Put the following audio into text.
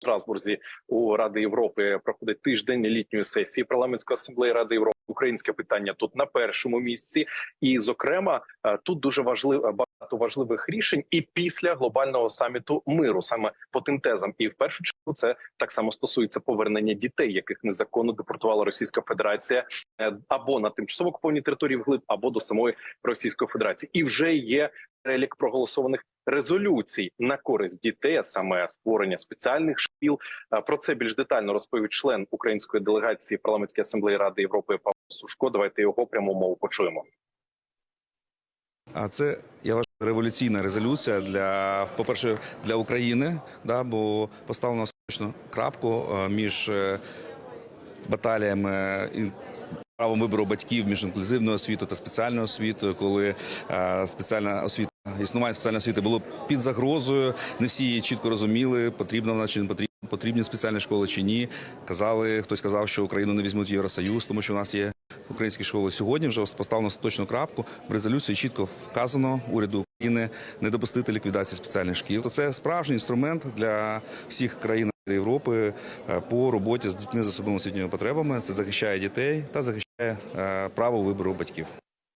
Страсбурзі у Ради Європи проходить тиждень літньої сесії парламентської асамблеї Ради Європи. Українське питання тут на першому місці, і зокрема е, тут дуже важливо багато важливих рішень. І після глобального саміту миру, саме по тим тезам, і в першу чергу це так само стосується повернення дітей, яких незаконно депортувала Російська Федерація е, або на тимчасово окупованій території вглиб, або до самої Російської Федерації. І вже є перелік проголосованих резолюцій на користь дітей, а саме створення спеціальних шкіл. Е, Про це більш детально розповів член української делегації парламентської асамблеї Ради Європи Павло Сушко. Давайте його пряму мову почуємо. А це я вважаю, революційна резолюція для по-перше, для України, да, бо поставлено точно крапку е, між е, баталіями і правом вибору батьків між інклюзивною освітою та спеціальною освітою, коли спеціальна освіта існування спеціальної освіти було під загрозою. Не всі чітко розуміли, потрібно вона чи не потрібно. Потрібні спеціальні школи чи ні? Казали, хтось казав, що Україну не візьмуть в Євросоюз, тому що в нас є українські школи. Сьогодні вже поставлено точну крапку. В резолюції чітко вказано уряду України не допустити ліквідації спеціальних шкіл. Це справжній інструмент для всіх країн Європи е, по роботі з дітьми з особливими освітніми потребами. Це захищає дітей та захищає е, право вибору батьків.